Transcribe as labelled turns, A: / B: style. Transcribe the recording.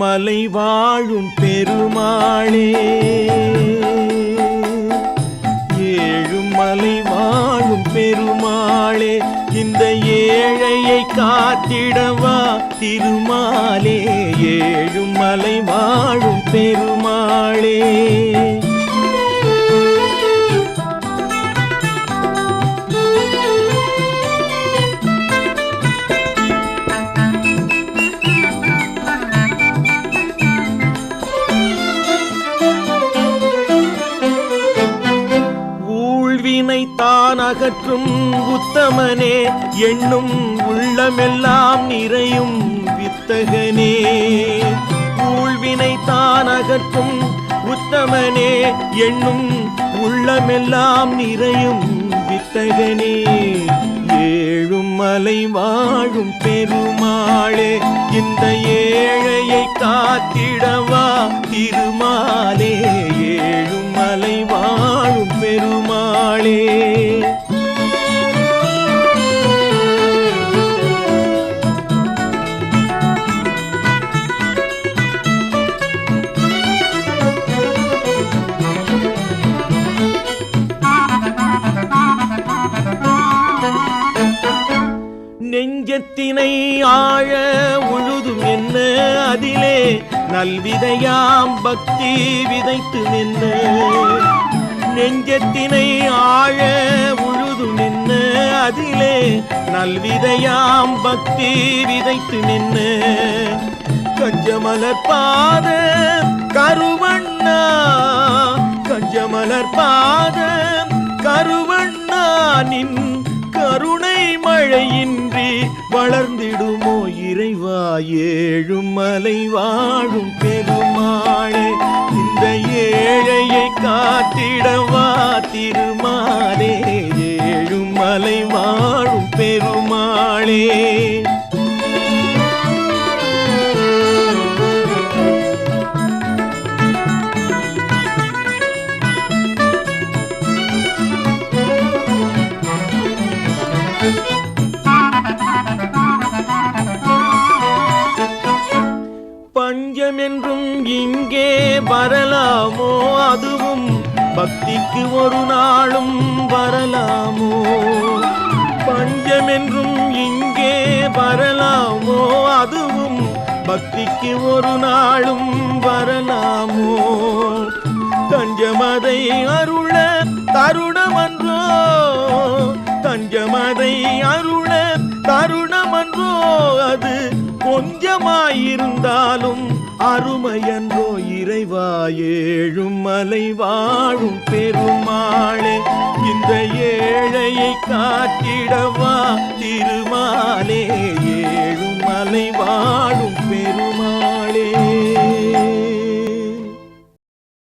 A: வாழும் பெருமாளே. ஏழுமலை வாழும் பெருமாளே இந்த ஏழையை காத்திடவா திருமாலே? ஏழுமலை வாழும் பெருமாளே. தான் அகற்றும் உத்தமனே எண்ணும் உள்ளமெல்லாம் நிறையும் வித்தகனே. ஊழ்வினை தான் அகற்றும் உத்தமனே எண்ணும் உள்ளமெல்லாம் நிறையும் வித்தகனே. ஏழும் மலை வாழும் பெருமாளே இந்த ஏழையை காத்திடவா திருமா நல்வினை ஆழ உழுதும் என்ன அதிலே? நல்விதையாம் பக்தி விதைத்து நின்ன நெஞ்சத்தினை ஆழ உழுதும் நின்ன அதிலே? நல்விதையாம் பக்தி விதைத்து நின்ன கஞ்சமலர் பாத கருவண்ணா. கஞ்சமலர் பாத கருவண்ணா. நின் மழையின்றி வளர்ந்திடுமோ இறைவா? ஏழும் மலை வாழும் பெருமாளே இந்த ஏழையை காத்திடவா திருமாலே? ஏழும் மலை வாழும் பெருமாளே. பஞ்சமென்றும் இங்கே வரலாமோ? அதுவும் பக்திக்கு ஒரு நாளும் வரலாமோ? பஞ்சமென்றும் இங்கே வரலாமோ? அதுவும் பக்திக்கு ஒரு நாளும் வரலாமோ? தஞ்சமதை அருள தருணமன்றோ தஞ்சமதை அருள் கொஞ்சமாயிருந்தாலும் அருமையன்றோ இறைவா ஏழும் மலை வாழும் பெருமாளே இந்த ஏழையை காட்டிடவா திருமாலே ஏழும் மலை வாழும்